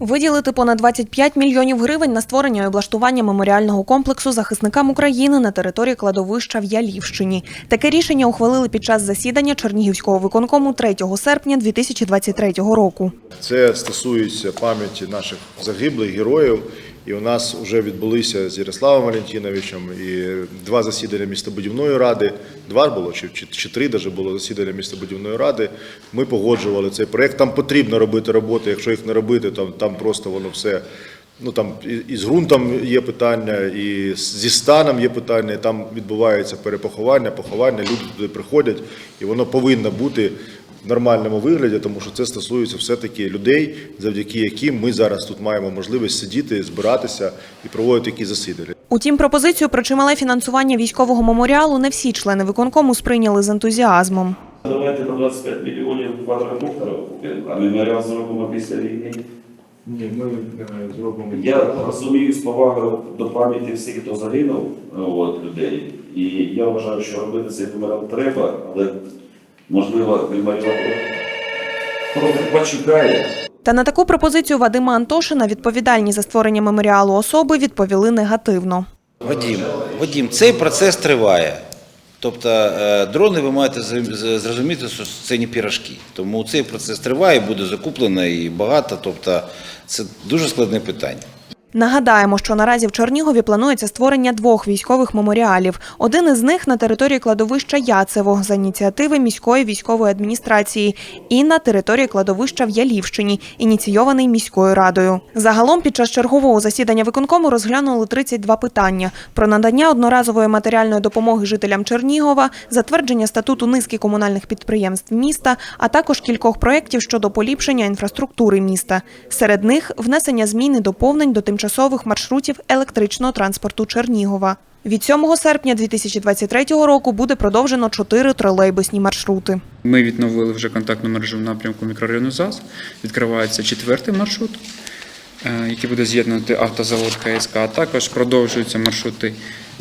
Виділити понад 25 мільйонів гривень на створення і облаштування меморіального комплексу захисникам України на території кладовища в Ялівщині. Таке рішення ухвалили під час засідання Чернігівського виконкому 3 серпня 2023 року. Це стосується пам'яті наших загиблих героїв. І у нас вже відбулися з Ярославом Валентиновичем і два засідання містобудівної ради. Два було чи, чи, чи три даже було засідання містобудівної ради. Ми погоджували цей проект. Там потрібно робити роботи. Якщо їх не робити, то там просто воно все. Ну там і, і з ґрунтом є питання, і зі станом є питання. і Там відбувається перепоховання, поховання. Люди туди приходять, і воно повинно бути нормальному вигляді, тому що це стосується все-таки людей, завдяки яким ми зараз тут маємо можливість сидіти, збиратися і проводити такі засідання. Утім, пропозицію про чимале фінансування військового меморіалу не всі члени виконкому сприйняли з ентузіазмом. Давайте на 25 мільйонів квадрометрів, а меморіал зробимо після війни. Ні, ми зробимо. Я розумію з повагою до пам'яті всіх, хто загинув, от, людей. І я вважаю, що робити цей меморіал треба, але можливо трохи почекає. Та на таку пропозицію Вадима Антошина відповідальні за створення меморіалу особи відповіли негативно. Вадім, Вадім, цей процес триває. Тобто е, дрони ви маєте зрозуміти, що це не пірожки. Тому цей процес триває, буде закуплено і багато. Тобто це дуже складне питання. Нагадаємо, що наразі в Чернігові планується створення двох військових меморіалів. Один із них на території кладовища Яцево за ініціативи міської військової адміністрації і на території кладовища в Ялівщині, ініційований міською радою. Загалом під час чергового засідання виконкому розглянули 32 питання про надання одноразової матеріальної допомоги жителям Чернігова, затвердження статуту низки комунальних підприємств міста, а також кількох проєктів щодо поліпшення інфраструктури міста. Серед них внесення змін і доповнень до тимчасових маршрутів електричного транспорту Чернігова. Від 7 серпня 2023 року буде продовжено чотири тролейбусні маршрути. Ми відновили вже контактну мережу в напрямку мікрорайону ЗАЗ. Відкривається четвертий маршрут, е, який буде з'єднувати автозавод КСК, а також продовжуються маршрути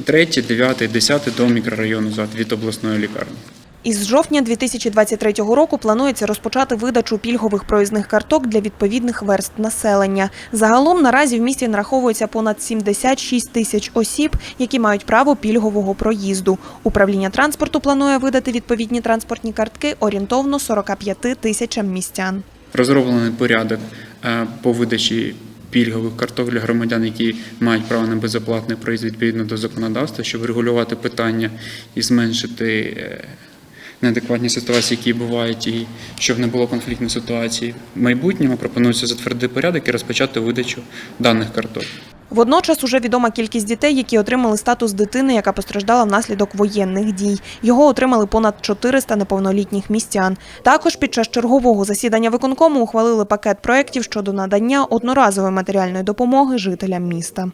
третій, дев'ятий, десятий до мікрорайону ЗАД від обласної лікарні. Із жовтня 2023 року планується розпочати видачу пільгових проїзних карток для відповідних верств населення. Загалом наразі в місті нараховується понад 76 тисяч осіб, які мають право пільгового проїзду. Управління транспорту планує видати відповідні транспортні картки орієнтовно 45 тисячам містян. Розроблений порядок е, по видачі пільгових карток для громадян, які мають право на безоплатний проїзд відповідно до законодавства, щоб врегулювати питання і зменшити е, неадекватні ситуації, які бувають, і щоб не було конфліктної ситуації. В майбутньому пропонується затвердити порядок і розпочати видачу даних карток. Водночас уже відома кількість дітей, які отримали статус дитини, яка постраждала внаслідок воєнних дій. Його отримали понад 400 неповнолітніх містян. Також під час чергового засідання виконкому ухвалили пакет проєктів щодо надання одноразової матеріальної допомоги жителям міста.